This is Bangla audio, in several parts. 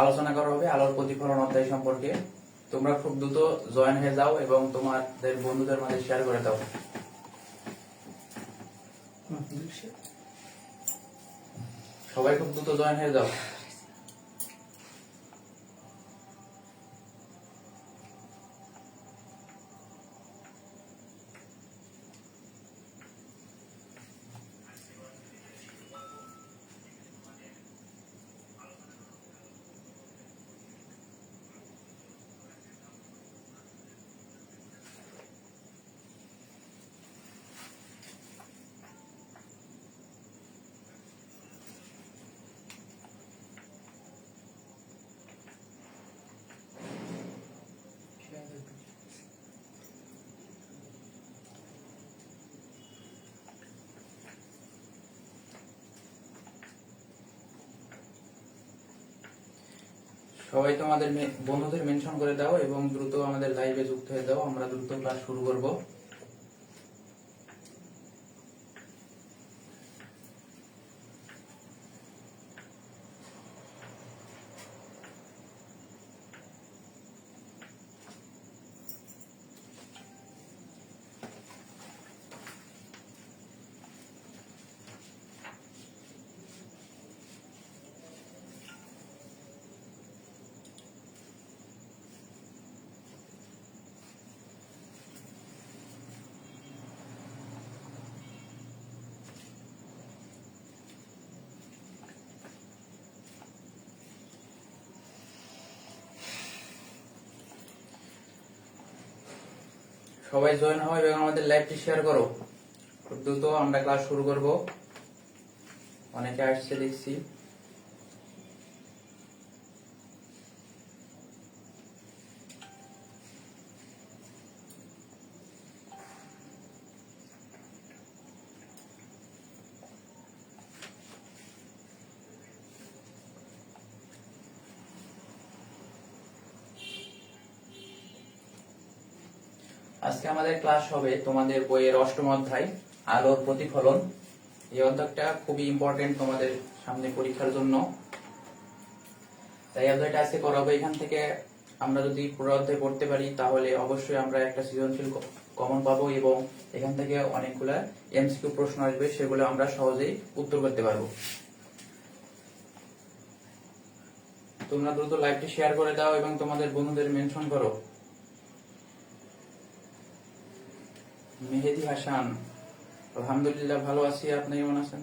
আলোচনা করা হবে আলোর প্রতিফলন অধ্যায় সম্পর্কে। তোমরা খুব দ্রুত জয়েন হয়ে যাও এবং তোমাদের বন্ধুদের মাঝে শেয়ার করে দাও। সবাই খুব দ্রুত জয়েন হয়ে যাও। সবাই তোমাদের বন্ধুদের মেনশন করে দাও এবং দ্রুত আমাদের লাইভে যুক্ত হয়ে দাও আমরা দ্রুত ক্লাস শুরু করব। সবাই জয়েন হয় এবং আমাদের লাইভটি শেয়ার করো। খুব দ্রুত আমরা ক্লাস শুরু করব। অনেকে আসছে দেখছি। আজকে আমাদের ক্লাস হবে তোমাদের বইয়ের অষ্টম অধ্যায়, আলোর প্রতিফলন। এই অধ্যায়টা খুবই ইম্পর্টেন্ট তোমাদের সামনে পরীক্ষার জন্য। তাই অধ্যায়টা আজকে করাবো এখান থেকে আমরা যদি পুরো অধ্যায় পড়তে পারি, তাহলে অবশ্যই আমরা একটা সৃজনশীল কমন পাবো এবং এখান থেকে অনেকগুলা এমসিকিউ প্রশ্ন আসবে, সেগুলো আমরা সহজেই উত্তর করতে পারব। তোমরা দ্রুত লাইভটি শেয়ার করে দাও এবং তোমাদের বন্ধুদের মেনশন করো। মেহেদি হাসান আলহামদুলিল্লাহ ভালো আছি আপনি কেমন আছেন?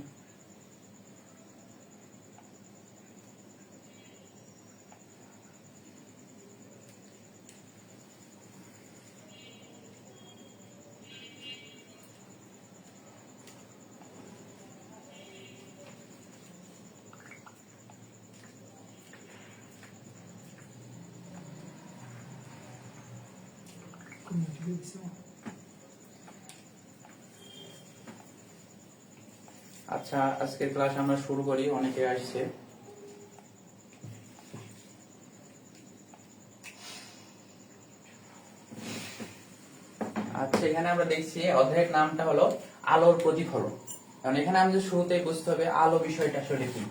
আচ্ছা আজকের ক্লাস আমরা শুরু করি, অনেকে আসছে। আচ্ছা এখানে আমরা দেখছি অধ্যায়ের নামটা হলো আলোর প্রতিফলন। কারণ এখানে আমাদের শুরুতেই বুঝতে হবে আলো বিষয়টা আসলে কি।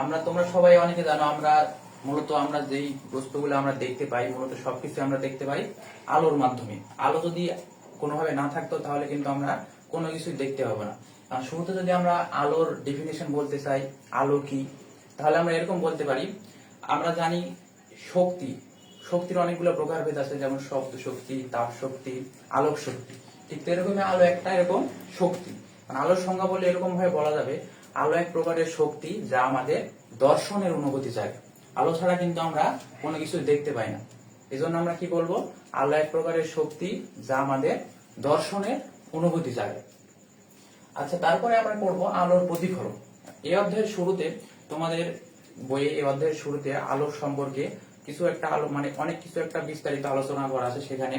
আমরা, তোমরা সবাই অনেকে জানো, আমরা মূলত আমরা যেই বস্তুগুলো আমরা দেখতে পাই, মূলত সবকিছু আমরা দেখতে পাই আলোর মাধ্যমে। আলো যদি কোনোভাবে না থাকতো, তাহলে কিন্তু আমরা কোনো কিছু দেখতে পাবো না। শুরুতে যদি আমরা আলোর ডেফিনেশন বলতে চাই, আলো কি, তাহলে আমরা এরকম বলতে পারি, আমরা জানি শক্তি, শক্তির অনেকগুলো প্রকারভেদ আছে, যেমন শব্দ শক্তি, তাপ শক্তি, আলোক শক্তি। ঠিক এরকমই আলো একটা এরকম শক্তি। মানে আলোর সংজ্ঞা বলে এরকম ভাবে বলা যাবে, আলো এক প্রকারের শক্তি যা আমাদের দর্শনের অনুভূতি চায়। আলো ছাড়া কিন্তু আমরা কোনো কিছু দেখতে পাই না। এই জন্য আমরা কি বলব? আলো এক প্রকারের শক্তি যা আমাদের দর্শনের অনুভূতি জাগে আচ্ছা তারপরে আমরা পড়ব আলোর প্রতিফলন। এই অধ্যায়ের শুরুতে তোমাদের বইয়ে এই অধ্যায়ের শুরুতে আলোর সম্পর্কে কিছু একটা আলো মানে অনেক কিছু একটা বিস্তারিত আলোচনা করা আছে। সেখানে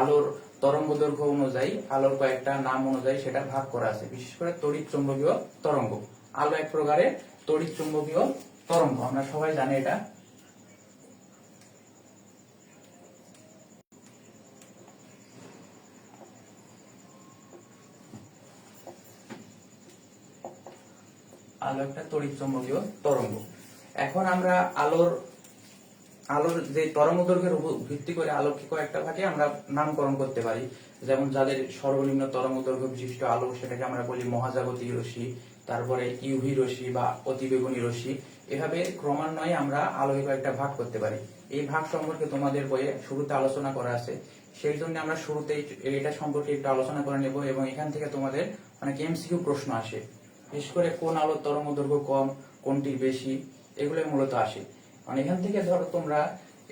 আলোর তরঙ্গ দৈর্ঘ্য অনুযায়ী, আলোর কয়েকটা নাম অনুযায়ী সেটা ভাগ করা আছে। বিশেষ করে তড়িৎ চুম্বকীয় তরঙ্গ। আলো এক প্রকারের তড়িৎ চুম্বকীয় তরঙ্গ। আমরা সবাই জানি এটা। আলো একটা তড়িৎ চুম্বকীয় তরঙ্গ। এখন আমরা আলোর আলোর যে তরঙ্গ দৈর্ঘ্যের ভিত্তি করে আলোকে কয়েকটা ভাগে আমরা নামকরণ করতে পারি। যেমন যাদের সর্বনিম্ন তরঙ্গ দৈর্ঘ্য বিশিষ্ট আলো, সেটাকে আমরা বলি মহাজাগতিক রশ্মি, তারপরে ইউভি রশ্মি বা অতিবেগুনি রশ্মি। এভাবে ক্রমান্বয়ে আমরা আলোকে কয়েকটা ভাগ করতে পারি। এই ভাগ সম্পর্কে তোমাদের বইয়ে শুরুতে আলোচনা করা আছে। সেই জন্য আমরা শুরুতেই এটা সম্পর্কে একটু আলোচনা করে নেব এবং এখান থেকে তোমাদের অনেক এমসিকিউ প্রশ্ন আসে। বিশেষ করে কোন আলোর তরঙ্গ দৈর্ঘ্য কম, কোনটি বেশি এগুলো মূলত আসে। মানে এখান থেকে ধরো তোমরা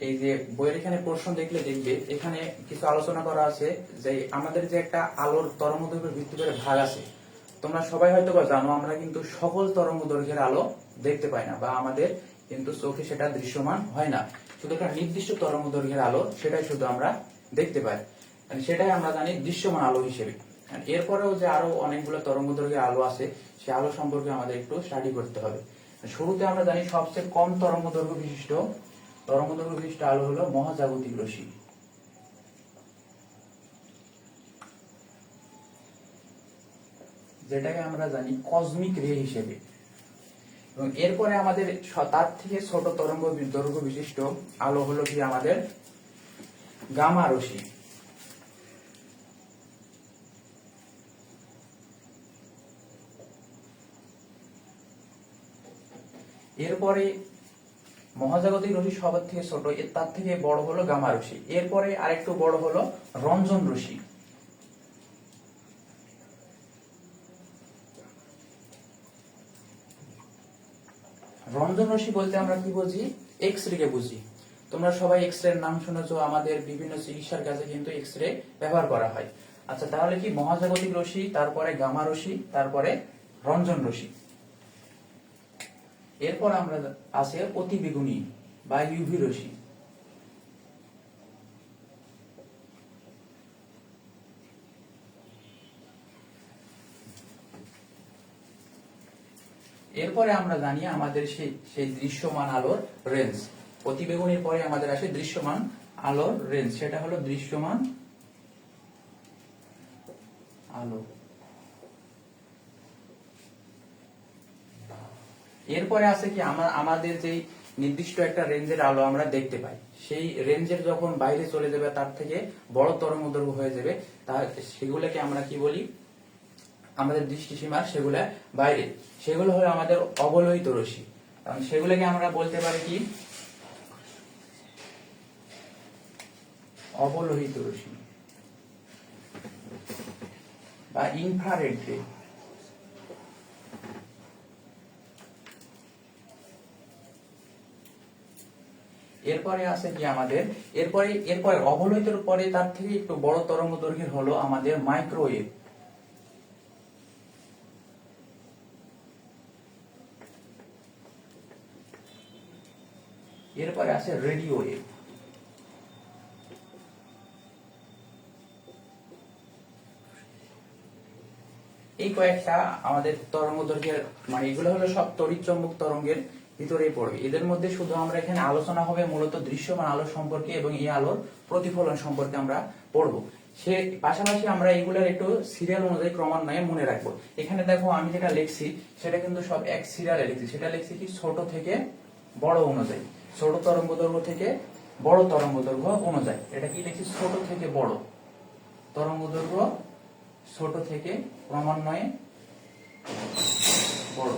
এই যে বইয়ের এখানে প্রশ্ন দেখলে দেখবে, এখানে কিছু আলোচনা করা আছে যে আমাদের যে একটা আলোর তরঙ্গ দৈর্ঘ্যের ভিত্তি করে ভাগ আছে। তোমরা সবাই হয়তো বা জানো, আমরা কিন্তু সকল তরঙ্গ দৈর্ঘ্যের আলো দেখতে পাই না বা আমাদের কিন্তু চোখে সেটা দৃশ্যমান হয় না। শুধু একটা নির্দিষ্ট তরঙ্গ দৈর্ঘ্যের আলো, সেটাই শুধু আমরা দেখতে পাই। মানে সেটাই আমরা জানি দৃশ্যমান আলো হিসেবে। এরপরেও যে আরও অনেকগুলো তরঙ্গ দৈর্ঘ্যের আলো আছে, সে আলো সম্পর্কে আমাদের একটু স্টাডি করতে হবে। শুরুতে আমরা জানি সবচেয়ে কম তরঙ্গ দৈর্ঘ্য বিশিষ্ট তরঙ্গ দৈর্ঘ্য বিশিষ্ট আলো হলো মহাজাগতিক রশ্মি। যেটাকে আমরা জানি কসমিক রে হিসেবে। এবং এরপরে আমাদের তার থেকে ছোট তরঙ্গ দৈর্ঘ্য বিশিষ্ট আলো হলো কি আমাদের গামা রশ্মি। এরপরে মহাজাগতিক রশ্মি সবার থেকে ছোট, এর তার থেকে বড় হলো গামা রশ্মি। এরপরে আরেকটু বড় হলো রঞ্জন রশ্মি। রঞ্জন রশ্মি বলতে আমরা কি বুঝি? এক্স রে কে বুঝি। তোমরা সবাই এক্স রে নাম শুনেছো, আমাদের বিভিন্ন চিকিৎসার কাজে কিন্তু এক্স রে ব্যবহার করা হয়। আচ্ছা তাহলে কি মহাজাগতিক রশ্মি, তারপরে গামা রশ্মি, তারপরে রঞ্জন রশ্মি? এরপর আমরা আছে অতি বেগুনি বা ইউভি রশ্মি। এরপরে আমরা জানি আমাদের সেই সেই দৃশ্যমান আলোর রেঞ্জ অতিবেগুনির পরে আমাদের আসে দৃশ্যমান আলোর রেঞ্জ সেটা হলো দৃশ্যমান আলো। এরপরে আছে কি আমা- আমাদের যেই নির্দিষ্ট একটা রেঞ্জের আলো আমরা দেখতে পাই, সেই রেঞ্জের যখন বাইরে চলে যাবে, তার থেকে বড় তরঙ্গ দৈর্ঘ্য হয়ে যাবে, তা সেগুলোকে আমরা কি বলি? আমাদের দৃষ্টিসীমার সেগুলা বাইরে, সেগুলো হলো আমাদের অবলোহিত রশ্মি। কারণ সেগুলোকে আমরা বলতে পারি কি? অবলোহিত রশ্মি বা ইনফ্রারেড রে এরপরে আছে কি আমাদের? এরপরে এরপরে অবলোহিতর পরে তার থেকে একটু বড় তরঙ্গ দৈর্ঘ্যের হলো আমাদের মাইক্রোওয়েভ এরপরে আছে রেডিও ওয়েভ এই কয়েকটা আমাদের তরঙ্গ দৈর্ঘ্যের মানে এগুলো হলো সব তড়িৎ চৌম্বক তরঙ্গের ভিতরেই পড়বে। এদের মধ্যে শুধু আমরা এখানে আলোচনা হবে মূলত দৃশ্যমান আলো সম্পর্কে এবং এই আলোর প্রতিফলন সম্পর্কে আমরা পড়ব। সে পাশাপাশি আমরা এগুলোর একটু সিরিয়াল অনুযায়ী ক্রমান্বয়ে মনে রাখব। এখানে দেখো আমি যেটা লিখছি, সেটা কিন্তু সব এক সিরিয়ালে লিখছি। সেটা লিখছি কি ছোট থেকে বড় অনুযায়ী। ছোট তরঙ্গ দৈর্ঘ্য থেকে বড় তরঙ্গ দৈর্ঘ্য অনুযায়ী। এটা কি লিখছি? ছোট থেকে বড় তরঙ্গ দৈর্ঘ্য ছোট থেকে ক্রমান্বয়ে বড়।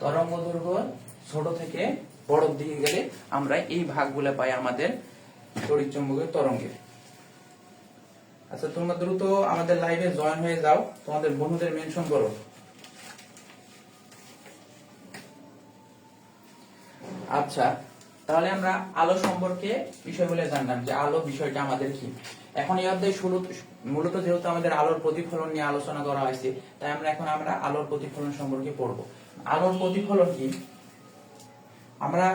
তরঙ্গ দৈর্ঘ্য ছোট থেকে বড় দিকে গেলে আমরা এই ভাগগুলো পাই আমাদের তড়িৎ চুম্বকীয় তরঙ্গের। আচ্ছা তোমরা দ্রুত আমাদের লাইভে জয়েন হয়ে যাও। তোমাদের বন্ধুদের মেনশন করো। আচ্ছা তাহলে আমরা আলো সম্পর্কে বিষয়গুলো জানলাম যে আলো বিষয়টা আমাদের কি। এখন এই অধ্যায় শুরু, মূলত যেহেতু আমাদের আলোর প্রতিফলন নিয়ে আলোচনা করা হয়েছে, তাই আমরা এখন আমরা আলোর প্রতিফলন সম্পর্কে পড়ব। আলোর প্রতিফলন কি? আমরা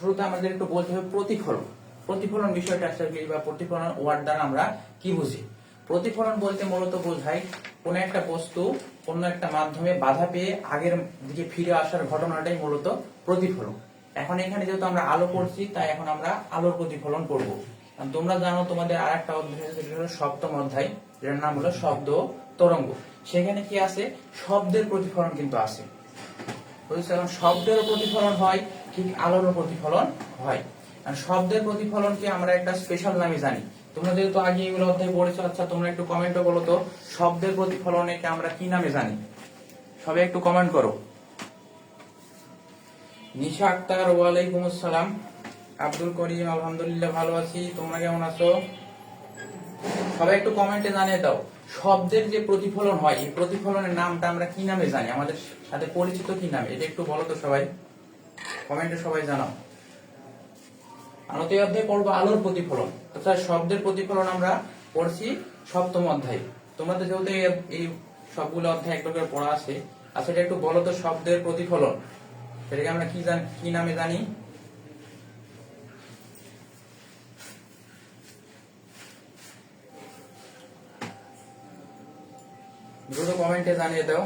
শুরুতে আমাদের একটু বলতে হবে প্রতিফলন। প্রতিফলন বিষয়টা আসলে বা প্রতিফলন ওয়ার্ড দ্বারা আমরা কি বুঝি? প্রতিফলন বলতে মূলত বোঝায় কোন একটা বস্তু অন্য একটা মাধ্যমে বাধা পেয়ে আগের দিকে ফিরে আসার ঘটনাটাই মূলত প্রতিফলন। এখন এখানে যেহেতু আমরা আলো পড়ছি, তাই এখন আমরা আলোর প্রতিফলন আর তোমরা জানো তোমাদের আর একটা অধ্যায় হলো সপ্তম অধ্যায়, যেটার নাম হলো শব্দ তরঙ্গ। সেখানে কি আছে? শব্দের প্রতিফলন কিন্তু আছে। এখন শব্দেরও প্রতিফলন হয়, ঠিক আলোরও প্রতিফলন হয়। আর শব্দের প্রতিফলনকে আমরা একটা স্পেশাল নামে জানি। তোমরা যেহেতু আগে এগুলো অধ্যায় পড়েছো আচ্ছা তোমরা একটু কমেন্টে বলো তো, শব্দের প্রতিফলনকে আমরা কি নামে জানি? সবাই একটু কমেন্ট করো। নিশা আক্তার, ওয়ালাইকুম আসসালাম। আব্দুল করিম, আলহামদুলিল্লাহ ভালো আছি। তোমরা কেমন আছো? সবাই একটু কমেন্টে জানিয়ে দাও। শব্দের যে প্রতিফলন হয়, এই প্রতিফলনের নামটা আমরা কি নামে জানি? আমাদের সাথে পরিচিত কি নামে? এটা একটু বলো তো সবাই। কমেন্টে সবাই জানাও। আলোতে অধ্যায় পড়ব আলোর প্রতিফলন। অর্থাৎ শব্দের প্রতিফলন আমরা পড়ছি সপ্তম অধ্যায়। তোমাদের যেহেতু এই- এই সবগুলো অধ্যায় একটা করে পড়া আছে আচ্ছা এটা একটু বলো তো শব্দের প্রতিফলন। সেটাকে আমরা কি জানি কি নামে জানি? দ্রুত কমেন্টে জানিয়ে দাও।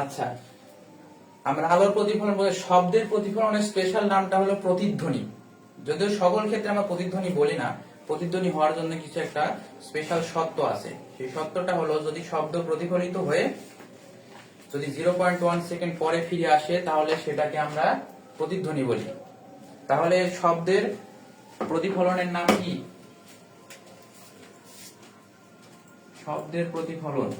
আচ্ছা আমরা আলোর প্রতিফলন বলে শব্দের প্রতিফলনের স্পেশাল নামটা হলো প্রতিধ্বনি। যদিও সকল ক্ষেত্রে আমরা প্রতিধ্বনি বলি না, প্রতিধ্বনি হওয়ার জন্য কিছু একটা স্পেশাল সত্য আছে। সেই সত্যটা হলো যদি শব্দ প্রতিফলিত হয়ে যদি জিরো পয়েন্ট ওয়ান সেকেন্ড পরে ফিরে আসে, তাহলে সেটাকে আমরা প্রতিধ্বনি বলি। তাহলে শব্দের প্রতিফলনের নাম কি? শব্দের প্রতিফলন।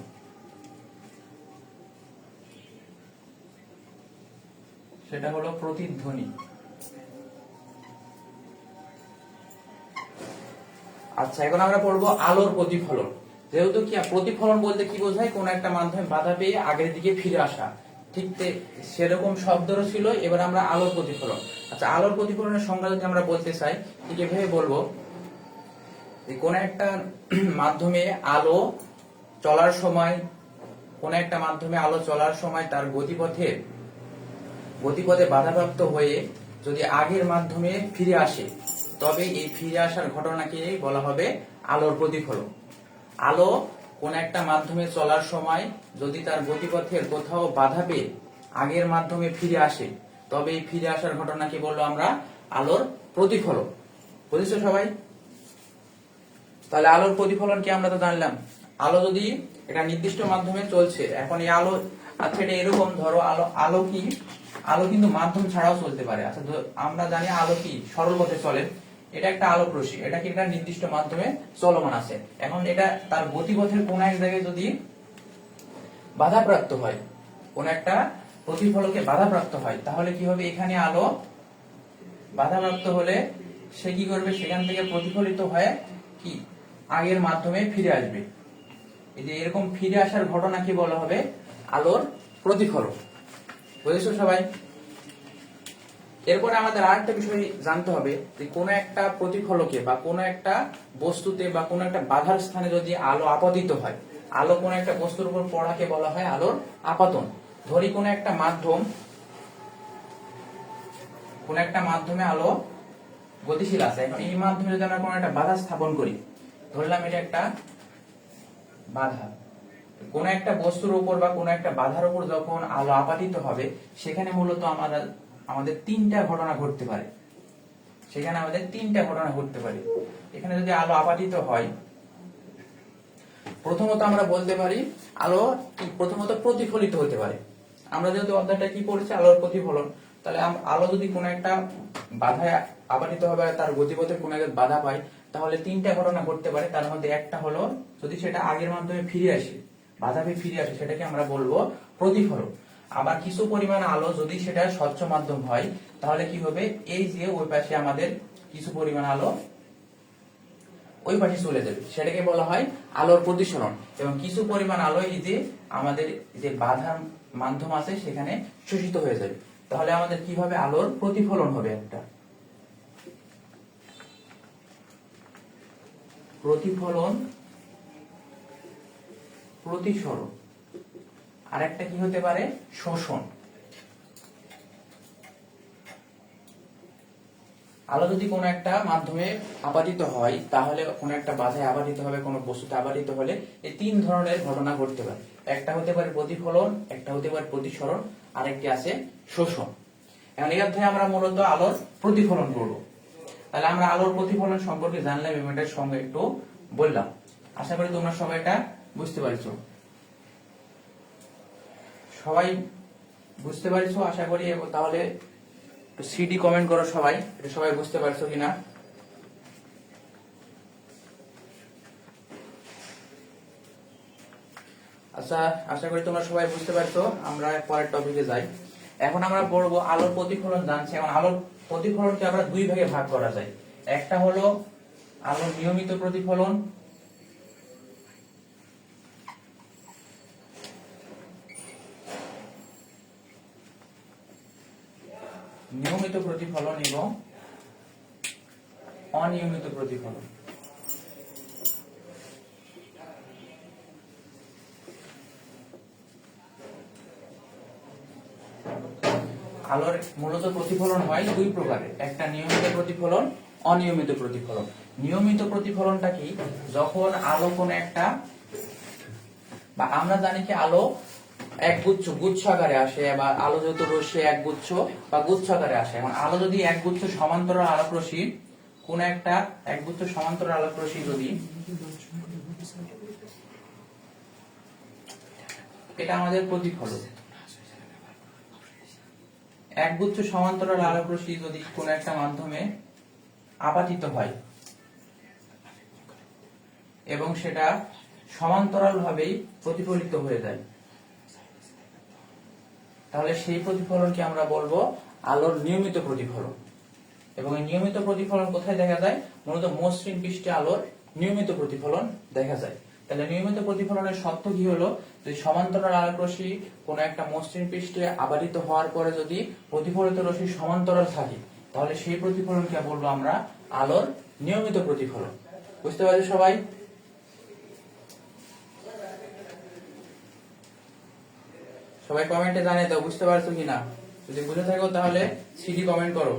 সেটা হলো প্রতিধ্বনি। আচ্ছা এখন আমরা পড়ব আলোর প্রতিফলন। যেহেতু কি প্রতিফলন বলতে কি বোঝায়? কোন একটা মাধ্যমে বাধা পেয়ে আগের দিকে ফিরে আসা। ঠিক সেরকম শব্দরও ছিল, এবার আমরা আলোর প্রতিফলন। আচ্ছা আলোর প্রতিফলনের সংজ্ঞা যদি আমরা বলতে চাই, ঠিক এভাবে বলব যে কোন একটা মাধ্যমে আলো চলার সময়, কোন একটা মাধ্যমে আলো চলার সময় তার গতিপথে গতিপথে বাধাপ্রাপ্ত হয়ে যদি আগের মাধ্যমে ফিরে আসে, তবে এই ফিরে আসার ঘটনাকে বলা হবে আলোর প্রতিফলন। আলো কোন একটা মাধ্যমে চলার সময় যদি তার গতিপথের কোথাও বাধা পেয়ে আগের মাধ্যমে ফিরে আসে, তবে এই ফিরে আসার ঘটনাকে বলল আমরা? আলোর প্রতিফলন। বুঝেছ সবাই? তাহলে আলোর প্রতিফলন কি আমরা তো জানলাম। আলো যদি এটা নির্দিষ্ট মাধ্যমে চলছে, এখন এই আলো আচ্ছা এটা এরকম, ধরো আলো আলো কি? আলো কিন্তু মাধ্যম ছাড়াও চলতে পারে। আচ্ছা আমরা জানি আলো কি? সরল পথে চলে। এটা একটা আলোক রশ্মি এটা কি একটা নির্দিষ্ট মাধ্যমে চলমান আছে। এখন এটা তার গতিপথের কোন এক জায়গায় যদি বাধাপ্রাপ্ত হয়, কোন একটা প্রতিফলকে বাধাপ্রাপ্ত হয়, তাহলে কি হবে? এখানে আলো বাধাপ্রাপ্ত হলে সে কি করবে? সেখান থেকে প্রতিফলিত হয়ে কি? আগের মাধ্যমে ফিরে আসবে। এই যে এরকম ফিরে আসার ঘটনাকে বলা হবে আলোর প্রতিফলন বুঝেছ সবাই? এরপরে আমাদের আরেকটা বিষয় জানতে হবে যে কোনো একটা প্রতিফলকে বা কোনো একটা বস্তুতে বা কোনো একটা বাধার স্থানে যদি আলো আপতিত হয়, আলো কোনো একটা বস্তুর উপর পড়াকে বলা হয় আলোর আপাতন। ধরি কোনো একটা মাধ্যম, কোন একটা মাধ্যমে আলো গতিশীল আছে। এখন এই মাধ্যমে যদি আমরা কোনো একটা বাধা স্থাপন করি, ধরলাম এটা একটা বাধা। কোন একটা বস্তুর উপর বা কোন একটা বাধার উপর যখন আলো আপাতিত হবে, সেখানে মূলত আমরা আমাদের তিনটা ঘটনা ঘটতে পারে। সেখানে আমাদের তিনটা ঘটনা ঘটতে পারে। এখানে যদি আলো আপাতিত হয়, প্রথমত আমরা বলতে পারি, আলো প্রথমত প্রতিফলিত হতে পারে। আমরা যেহেতু অধ্যায়টা কি পড়েছি, আলোর প্রতিফলন, তাহলে আলো যদি কোনো একটা বাধায় আপাতিত হবে তার গতিপথে কোনো একটা বাধা পায়, তাহলে তিনটা ঘটনা ঘটতে পারে। তার মধ্যে একটা হলো, যদি সেটা আগের মাধ্যমে ফিরে আসে বাধা ফিরে আসে, সেটাকে আমরা বলব প্রতিফলন। আবার কিছু পরিমাণ আলো যদি সেটা স্বচ্ছ মাধ্যম হয়, তাহলে কি হবে? এই যে ওই পাশে আমাদের কিছু পরিমাণ আলো ওই পাশে চলে যাবে। সেটাকে বলা হয় আলোর প্রতিসরণ। এবং কিছু পরিমাণ আলো এই যে আমাদের যে বাধার মাধ্যম আছে, সেখানে শোষিত হয়ে যাবে। তাহলে আমাদের কীভাবে আলোর প্রতিফলন হবে একটা? প্রতিফলন প্রতিসরণ। আর একটা কি হতে পারে? শোষণ। আলো যদি কোনো একটা মাধ্যমে আপাতিত হয়, তাহলে কোনো একটা বাধায় আপাতিত হবে, কোনো বস্তুতে আপাতিত হলে এই তিন ধরনের ঘটনা ঘটতে পারে। একটা হতে পারে প্রতিফলন, একটা হতে পারে প্রতিসরণ, আরেকটি আছে শোষণ। এখন এই অধ্যায়ে আমরা মূলত আলোর প্রতিফলন করব। তাহলে আমরা আলোর প্রতিফলন সম্পর্কে জানলাম এবং এটার সঙ্গে একটু বললাম। আশা করি তোমরা সবাই এটা বুঝতে পারছ। সবাই বুঝতে পারছ, আশা করি, এবং তাহলে সিডি কমেন্ট করো সবাই, এটা সবাই বুঝতে পারছ কিনা। আচ্ছা আশা করি তোমরা সবাই বুঝতে পারছ, আমরা পরের টপিকে যাই। এখন আমরা পড়ব আলোর প্রতিফলন জানছি, এখন আলোর প্রতিফলনকে আমরা দুই ভাগে ভাগ করা যায়। একটা হলো আলোর নিয়মিত প্রতিফলন নিয়মিত প্রতিফলন এবং অনিয়মিত প্রতিফলন। আলোর মূলত প্রতিফলন হয় দুই প্রকারের একটা নিয়মিত প্রতিফলন, অনিয়মিত প্রতিফলন। নিয়মিত প্রতিফলনটা কি? যখন আলো কোন একটা, বা আমরা জানি কি আলো এক গুচ্ছ গুচ্ছ আকারে আসে বা আলো যত রশ্মি এক গুচ্ছ বা গুচ্ছ আকারে আসে। এখন আলো যদি এক গুচ্ছ সমান্তরাল আলোক রশ্মি কোন একটা এক গুচ্ছ সমান্তরাল আলোক রশ্মি যদি এটা আমাদের প্রতিফলন। একগুচ্ছ সমান্তরাল আলোক রশ্মি যদি কোন একটা মাধ্যমে আপাতিত হয়, এবং সেটা সমান্তরাল ভাবেই প্রতিফলিত হয়ে যায়। তাহলে সেই প্রতিফলনকে আমরা বলব আলোর নিয়মিত প্রতিফলন। এবং এই নিয়মিত প্রতিফলন কোথায় দেখা যায়? মূলত মসৃণ পৃষ্ঠে আলোর নিয়মিত প্রতিফলন দেখা যায়। তাহলে নিয়মিত প্রতিফলনের শর্ত কি হলো? যদি সমান্তরাল আলোক রশ্মি কোনো একটা মসৃণ পৃষ্ঠে আবাদিত হওয়ার পরে যদি প্রতিফলিত রশ্মি সমান্তরাল থাকে, তাহলে সেই প্রতিফলনকে বলব আমরা আলোর নিয়মিত প্রতিফলন। বুঝতে পারছ সবাই? সবাই কমেন্টে জানিয়ে দাও, বুঝতে পারছ কিনা? যদি বুঝে থাকো তাহলে সিডি কমেন্ট করো।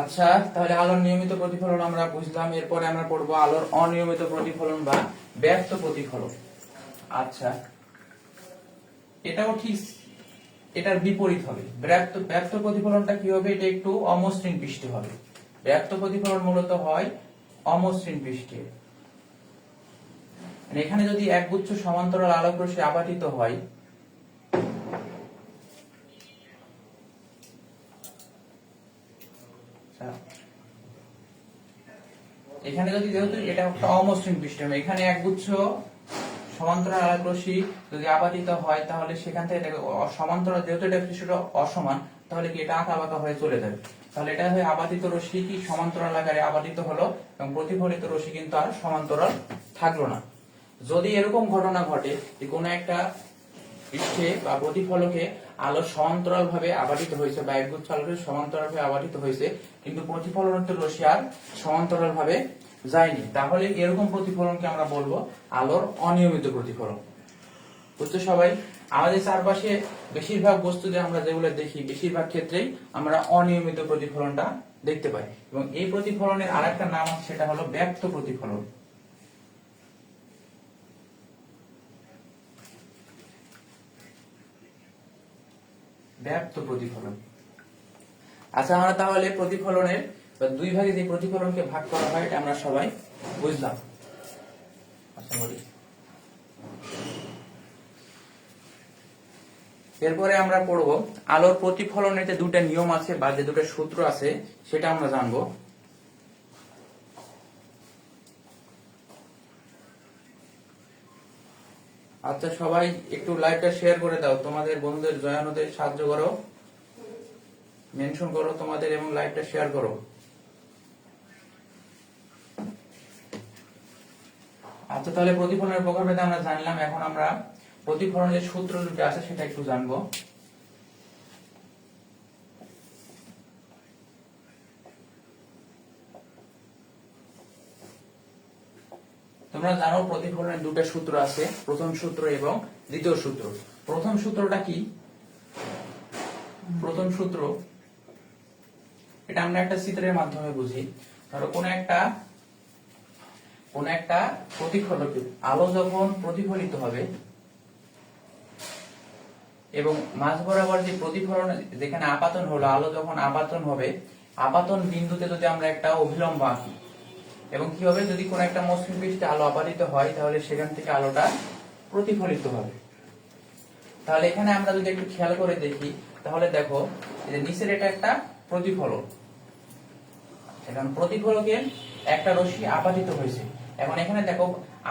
আচ্ছা তাহলে আলোর নিয়মিত প্রতিফলন আমরা বুঝলাম, এরপরে আমরা পড়ব আলোর অনিয়মিত প্রতিফলন বা ব্যর্থ প্রতিফলন। আচ্ছা এটাও ঠিক এটার বিপরীত হবে। ব্যর্থ ব্যর্থ প্রতিফলনটা কি হবে? এটা একটু অমসৃণ পৃষ্ঠে হবে। ব্যর্থ প্রতিফলন মূলত হয় অমসৃণ পৃষ্ঠে। মানে এখানে যদি একগুচ্ছ সমান্তরাল আলোক রশ্মি আপাতিত হয়। এখানে যদি যেহেতু এটা একটা অমসৃণ পৃষ্ঠ এখানে একগুচ্ছ সমান্তরাল আলোক রশ্মি যদি আপাতিত হয়, তাহলে সেখান থেকে এটাকে সমান্তরাল, যেহেতু এটা পৃষ্ঠটা অসমান, তাহলে কি এটা আঁকা বাঁকা হয়ে চলে যাবে? তাহলে এটা হয়ে আপাতিত রশ্মি কি সমান্তরাল আকারে আপাতিত হলো এবং প্রতিফলিত রশ্মি কিন্তু আর সমান্তরাল থাকল না। যদি এরকম ঘটনা ঘটে যে কোনো একটা পৃষ্ঠে বা প্রতিফলকে আলো সমান্তরাল ভাবে আবাদিত হয়েছে বা একগুচ্ছ আলোকে সমান্তরাল ভাবে আবাদিত হয়েছে, কিন্তু প্রতিফলনের রশ্মি আর সমান্তরাল ভাবে যায়নি। তাহলে এরকম প্রতিফলনকে আমরা বলব আলোর অনিয়মিত প্রতিফলন। বুঝছ সবাই? আমাদের চারপাশে বেশিরভাগ বস্তুতে আমরা যেগুলো দেখি, বেশিরভাগ ক্ষেত্রেই আমরা অনিয়মিত প্রতিফলনটা দেখতে পাই। এবং এই প্রতিফলনের আরেকটা নাম সেটা হলো ব্যক্ত প্রতিফলন। ব্যক্ত প্রতিফলন। আচ্ছা আমরা তাহলে প্রতিফলনের বা দুই ভাগে যে প্রতিফলনকে ভাগ করা হয়, এটা আমরা সবাই বুঝলাম। এরপরে আমরা পড়ব, আলোর প্রতিফলনের যে দুটো নিয়ম আছে বা যে দুটো সূত্র আছে, সেটা আমরা জানব। আচ্ছা সবাই একটু লাইভটা শেয়ার করে দাও। তোমাদের বন্ধুদের, জয়ানুদের সাহায্য করো। মেনশন করো তোমাদের এবং লাইভটা শেয়ার করো। তাহলে প্রতিফলনের প্রকারভেদে আমরা জানলাম, এখন আমরা প্রতিফলনের সূত্র দুটো আছে সেটা একটু জানব। তোমরা জানো প্রতিফলনের দুটো সূত্র আছে, প্রথম সূত্র এবং দ্বিতীয় সূত্র। প্রথম সূত্রটা কি? প্রথম সূত্র, এটা আমরা একটা চিত্রের মাধ্যমে বুঝি। ধরো কোন একটা কোন একটা প্রতিফলক, আলো যখন প্রতিফলিত হবে, এবং মাঝ বরাবর যে প্রতিফলন যেখানে আপাতন হলো, আলো যখন আপাতন হবে, আপাতন বিন্দুতে যদি আমরা একটা অভিলম্ব আঁকি, এবং কি হবে? যদি কোনো একটা মসৃণ পৃষ্ঠে আলো আপাতিত হয়, তাহলে সেখান থেকে আলোটা প্রতিফলিত হবে। তাহলে এখানে আমরা যদি একটু খেয়াল করে দেখি, তাহলে দেখো যে নিচের এটা একটা প্রতিফলন এখন প্রতিফলকের একটা রশ্মি আপাতিত হয়েছে। এখন এখানে দেখো,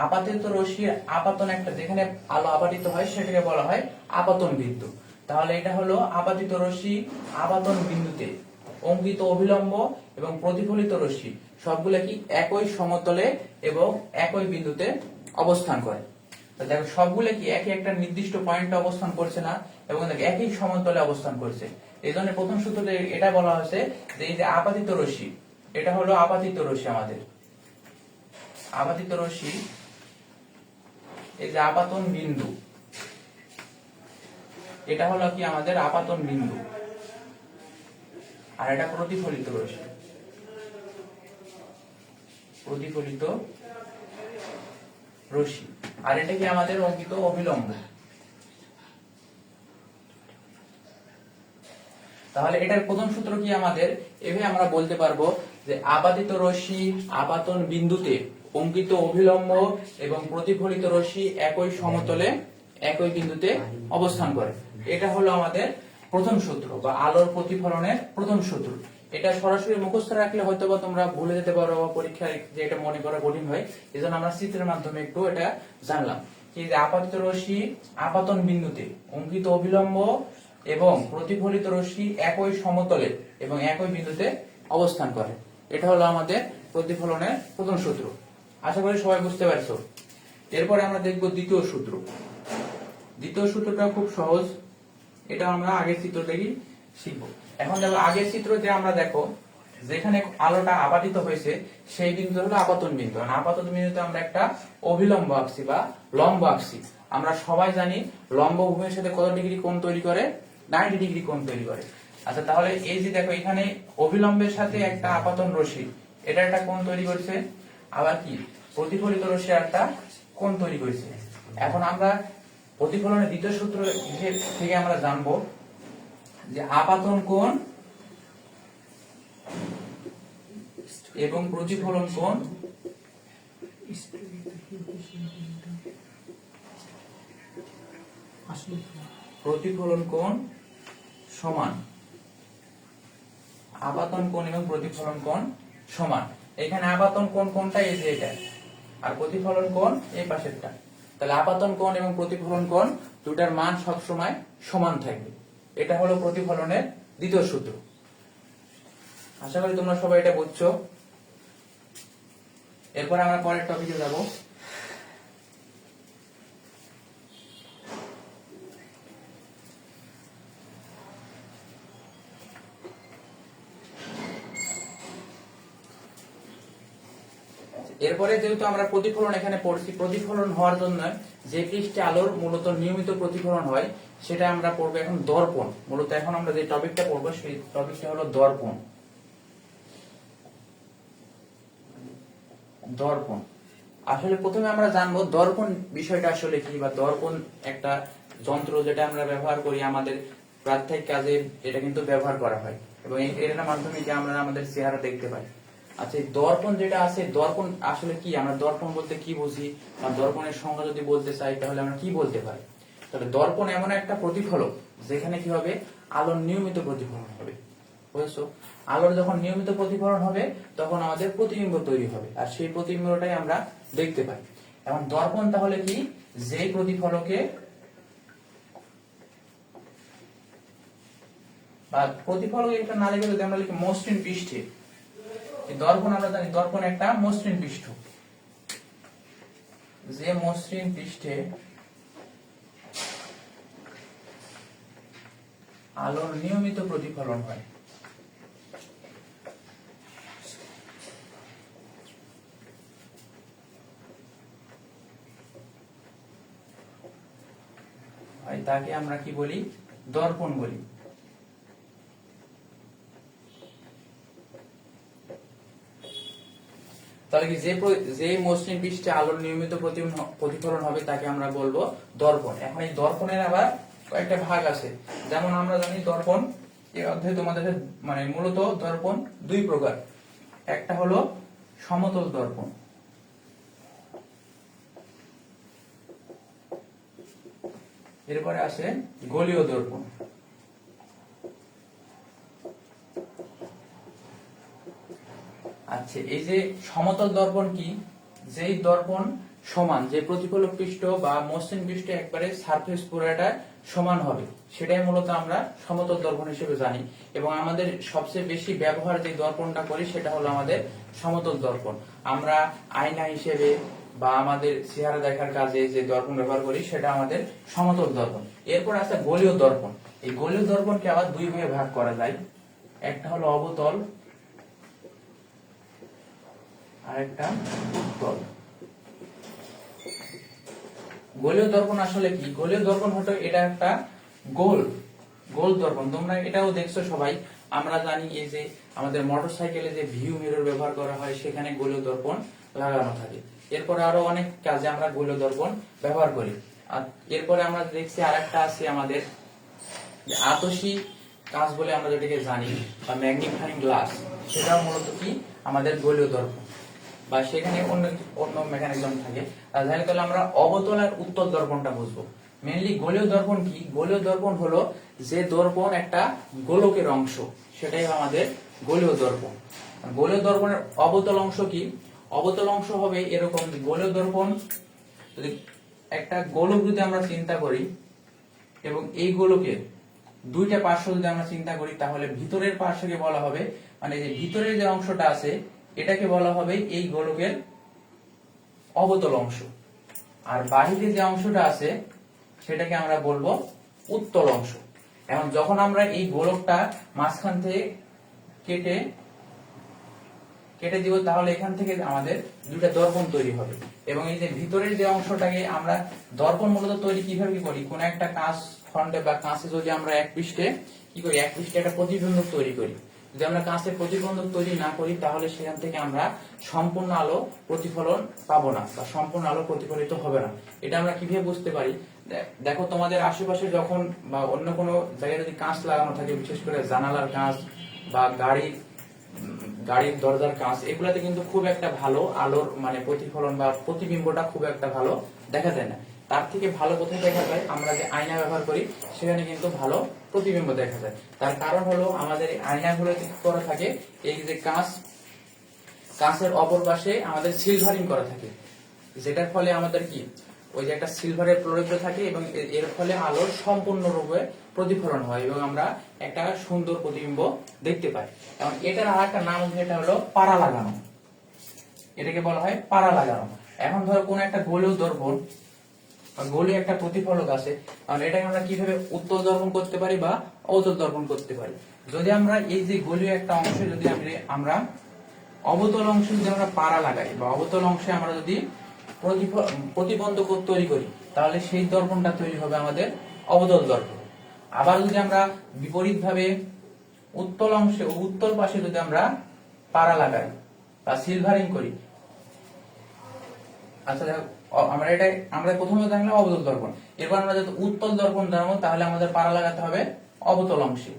আপাতিত রশ্মির আপাতন একটা, যেখানে আলো আপাতিত হয়, সেটাকে বলা হয় আপাতন বিন্দু। তাহলে এটা হলো আপাতিত রশ্মি আপাতন বিন্দুতে। অঙ্কিত অভিলম্ব এবং প্রতিফলিত রশ্মি, সবগুলো কি একই সমতলে এবং একই বিন্দুতে অবস্থান করে। দেখো, সবগুলো কি একই একটা নির্দিষ্ট পয়েন্টে অবস্থান করছে না? এবং একই সমতলে অবস্থান করছে। এই জন্য প্রথম সূত্রতে এটা বলা হয়েছে যে এই যে আপাতিত রশ্মি, এটা হলো আপাতিত রশ্মি আমাদের। আপাতিত রশ্মি, এই যে আপাতন বিন্দু, এটা হলো কি আমাদের আপাতন বিন্দু, আর এটা প্রতিফলিত রশ্মি। প্রতিফলিত রশ্মি। আর এটা কি আমাদের অঙ্কিত অবিলম্ব? তাহলে এটার প্রথম সূত্র কি আমাদের? এভাবে আমরা বলতে পারব যে আপাতিত রশ্মি আপাতন বিন্দুতে অঙ্কিত অভিলম্ব এবং প্রতিফলিত রশ্মি একই সমতলে, একই বিন্দুতে অবস্থান করে। এটা হলো আমাদের প্রথম সূত্র, বা আলোর প্রতিফলনের প্রথম সূত্র। এটা সরাসরি মুখস্থ রাখলে হয়তো বা তোমরা ভুলে যেতে পারো বা পরীক্ষায় যে এটা মনে করা কঠিন হয় এই জন্য আমরা চিত্রের মাধ্যমে একটু এটা জানলাম। কি যে আপাতিত রশ্মি আপাতন বিন্দুতে, অঙ্কিত অবিলম্ব এবং প্রতিফলিত রশ্মি একই সমতলে এবং একই বিন্দুতে অবস্থান করে। এটা হলো আমাদের প্রতিফলনের প্রথম সূত্র। আশা করি সবাই বুঝতে পারছ। এরপরে আমরা দেখব দ্বিতীয় সূত্র। দ্বিতীয় সূত্রটা খুব সহজ। এটা আমরা আগের চিত্র থেকেই শিখব। এখন দেখো, আগের চিত্রতে আমরা দেখো, যেখানে আলোটা আপাতিত হয়েছে, সেই বিন্দু হলো আপাতন বিন্দু। আপাতন বিন্দুতে আমরা একটা অভিলম্ব আঁকছি বা লম্ব আঁকছি। আমরা সবাই জানি লম্ব ভূমির সাথে কত ডিগ্রি কোণ তৈরি করে? নাইনটি ডিগ্রি কোণ তৈরি করে। আচ্ছা তাহলে এই যে দেখো, এখানে অভিলম্বের সাথে একটা আপাতন রশ্মি। এটা একটা কোণ তৈরি করছে? আবার কি? প্রতিফলিত রশ্মি একটা কোণ তৈরি করেছে? এখন আমরা প্রতিফলনের দ্বিতীয় সূত্র থেকে আমরা জানব যে আপাতন কোণ এবং প্রতিফলন কোণ প্রতিফলন কোণ সমান আপাতন কোণ এবং প্রতিফলন কোণ সমান। এখানে আপাতন কোন কোনটা এই যে এটা। আর প্রতিফলন কোন এই পাশেরটা। তাহলে আপাতন কোন এবং প্রতিফলন কোন দুটার মান সবসময় সমান থাকবে। এটা হলো প্রতিফলনের দ্বিতীয় সূত্র। আশা করি তোমরা সবাই এটা বুঝছ। এরপর আমরা পরের টপিকে যাব। এরপরে যেহেতু আমরা প্রতিফলন এখানে পড়ছি, প্রতিফলন হওয়ার জন্য যে পৃষ্ঠে আলোর মূলত নিয়মিত প্রতিফলন হয়, সেটা আমরা পড়ব এখন দর্পণ। মূলত এখন আমরা যে টপিকটা পড়ব, সেই টপিকটা হলো দর্পণ। দর্পণ। আসলে প্রথমে আমরা জানব দর্পণ বিষয়টা আসলে কি, বা দর্পণ একটা যন্ত্র যেটা আমরা ব্যবহার করি আমাদের প্রাত্যহিক কাজে, এটা কিন্তু ব্যবহার করা হয়। এবং এটার মাধ্যমে যে আমরা আমাদের চেহারা দেখতে পাই। আচ্ছা দর্পণ যেটা আছে দর্পণ আসলে কি? আমরা দর্পণ বলতে কি বুঝি? বা দর্পণের সংজ্ঞা যদি বলতে চাই, তাহলে আমরা কি বলতে পারি? তাহলে দর্পণ এমন একটা প্রতিফলক, যেখানে কি হবে? আলোর নিয়মিত প্রতিফলন হবে। বুঝেছ? আলোর যখন নিয়মিত প্রতিফলন হবে, তখন আমাদের প্রতিবিম্ব তৈরি হবে। আর সেই প্রতিবিম্বটাই আমরা দেখতে পাই। এখন দর্পণ তাহলে কি? যে প্রতিফলকে বা প্রতিফলক এটা না লিখে যদি আমরা লিখি মসৃণ পৃষ্ঠে দর্পণ আমরা জানি দর্পণ একটা মসৃণ পৃষ্ঠ। যে মসৃণ পৃষ্ঠে আলোর নিয়মিত প্রতিফলন হয়। তাকে আমরা কি বলি? দর্পণ বলি। তাহলে কি যে যে মসৃণ পৃষ্ঠে আলোর নিয়মিত প্রতিফলন হবে তাকে আমরা বলব দর্পণ। এখন এই দর্পণের আবার কয়েকটা ভাগ আছে। যেমন আমরা জানি দর্পণ এই অধ্যায়ে তোমাদের মানে মূলত দর্পণ দুই প্রকার। একটা হলো সমতল দর্পণ। এরপরে আসে গলীয় দর্পণ। আচ্ছা এই যে সমতল দর্পণ কি? যেই দর্পণ সমান, যে প্রতিফলক পৃষ্ঠ বা মসৃণ পৃষ্ঠ একবারে সারফেস পুরোটা সমান হবে, সেটাই মূলত আমরা সমতল দর্পণ হিসেবে জানি। এবং আমাদের সবচেয়ে বেশি ব্যবহার যে দর্পণটা করি, সেটা হলো আমাদের সমতল দর্পণ। আমরা আয়না হিসেবে বা আমাদের চেহারা দেখার কাজে যে দর্পণ ব্যবহার করি, সেটা আমাদের সমতল দর্পণ। এরপর আছে গলীয় দর্পণ। এই গলীয় দর্পণকে আবার দুই ভাগে ভাগ করা যায়। একটা হলো অবতল আরেকটা উত্তল গোলীয় দর্পণ আসলে কি? গোলীয় দর্পণ হতো এটা একটা গোল গোল দর্পণ। তোমরা এটাও দেখছ সবাই। আমরা জানি এই যে আমাদের মোটরসাইকেলে যে ভিউ মিরর ব্যবহার করা হয়, সেখানে গোলীয় দর্পণ লাগানো থাকে। এরপরে আরও অনেক কাজে আমরা গোলীয় দর্পণ ব্যবহার করি। আর এরপরে আমরা দেখছি আরেকটা আছে আমাদের আতসী কাঁচ বলে আমরা যেটাকে জানি, বা ম্যাগনিফাইং গ্লাস সেটাও মূলত কি? আমাদের গোলীয় দর্পণ। বা সেখানে অন্য অন্য মেকানিজম থাকে তাহলে তাহলে আমরা অবতল আর দর্পণটা বুঝব। মেনলি গোলীয় দর্পণ কি? গোলীয় দর্পণ হলো যে দর্পণ একটা গোলকের অংশ, সেটাই আমাদের গোলীয় দর্পণ। গোলীয় দর্পণের অবতল অংশ কি? অবতল অংশ হবে এরকম গোলীয় দর্পণ, যদি একটা গোলক যদি আমরা চিন্তা করি, এবং এই গোলকের দুইটা পার্শ্ব যদি আমরা চিন্তা করি, তাহলে ভিতরের পার্শ্বকে বলা হবে মানে যে ভিতরের যে অংশটা আছে এটাকে বলা হবে এই গোলকের অবতল অংশ। আর বাহিরে যে অংশটা আছে, সেটাকে আমরা বলব উত্তল অংশ। এখন যখন আমরা এই গোলকটা মাঝখান থেকে কেটে কেটে দিব, তাহলে এখান থেকে আমাদের দুটা দর্পণ তৈরি হবে। এবং এই যে ভিতরের যে অংশটাকে আমরা দর্পণ মূলত তৈরি কীভাবে করি? কোন একটা কাঁচ খন্ডে বা কাঁচে যদি আমরা এক পৃষ্ঠে, কি করি? এক পৃষ্ঠে একটা প্রতিবন্ধক তৈরি করি। যদি আমরা কাঁচে প্রতিবন্ধক তৈরি না করি, তাহলে সেখান থেকে আমরা সম্পূর্ণ আলো প্রতিফলন পাবো না বা সম্পূর্ণ আলো প্রতিফলিত হবে না। এটা আমরা কীভাবে বুঝতে পারি? দেখো তোমাদের আশেপাশে যখন বা অন্য কোনো জায়গায় যদি কাঁচ লাগানো থাকে, বিশেষ করে জানালার কাঁচ বা গাড়ির গাড়ির দরজার কাঁচ, এগুলাতে কিন্তু খুব একটা ভালো আলোর মানে প্রতিফলন বা প্রতিবিম্বটা খুব একটা ভালো দেখা যায় না। তার থেকে ভালো কোথায় দেখা যায়? আমরা যে আয়না ব্যবহার করি, সেখানে কিন্তু ভালো প্রতিবিম্ব দেখা যায়। তার কারণ হলো আমাদের এই আয়নাগুলোতে করা থাকে, এই যে কাঁচ, কাঁচের অপর পাশে আমাদের সিলভারিং করা থাকে। যেটার ফলে আমাদের কি? ওই যে একটা সিলভারের প্রয়োগ থাকে এবং এর ফলে আলোর সম্পূর্ণরূপে প্রতিফলন হয় এবং আমরা একটা সুন্দর প্রতিবিম্ব দেখতে পাই। এবং এটার আর একটা নাম হচ্ছে এটা হলো পাড়া লাগানো। এটাকে বলা হয় পাড়া লাগানো। এখন ধরো কোন একটা গোলীয় দর্পণ বা গোলীয় একটা প্রতিফলক আছে কারণ এটাকে আমরা কীভাবে উত্তর দর্পণ করতে পারি বা অবতল দর্পণ করতে পারি? যদি আমরা এই যে গোলীয় একটা অংশ, যদি আমরা- অবতল অংশে যদি আমরা পাড়া লাগাই, বা অবতল অংশে আমরা যদি প্রতিবন্ধক তৈরি করি, তাহলে সেই দর্পণটা তৈরি হবে আমাদের অবতল দর্পণ। আবার যদি আমরা বিপরীত ভাবে উত্তল অংশে ও উত্তল পাশে যদি আমরা পাড়া লাগাই বা সিলভারিং করি আচ্ছা আমরা এটা আমরা প্রথমে দেখলাম অবতল দর্পণ। এরপর আমরা যদি উত্তল দর্পণ জানব তাহলে আমাদের পাড়া লাগাতে হবে অবতল অংশে।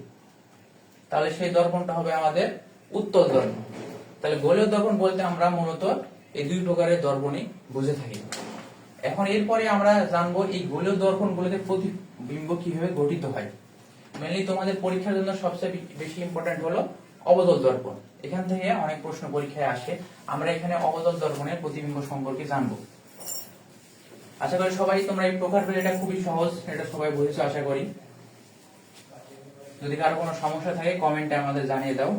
তাহলে সেই দর্পণটা হবে আমাদের উত্তল দর্পণ। তাহলে গোলীয় দর্পণ বলতে আমরা মূলত এই দুই প্রকারের দর্পণই বুঝে থাকি। এখন এরপরে আমরা জানব এই গোলীয় দর্পণ গুলোতে প্রতিবিম্ব কীভাবে গঠিত হয়। মেনলি তোমাদের পরীক্ষার জন্য সবচেয়ে বেশি ইম্পর্টেন্ট হলো অবতল দর্পণ। এখান থেকে অনেক প্রশ্ন পরীক্ষায় আসে। আমরা এখানে অবতল দর্পণের প্রতিবিম্ব সম্পর্কে জানব। আশা করি সবাই তোমরা এই প্রকার এটা খুবই সহজ, এটা সবাই বুঝেছ, আশা করি। যদি কারও কোনো সমস্যা থাকে কমেন্টে আমাদের জানিয়ে দাও।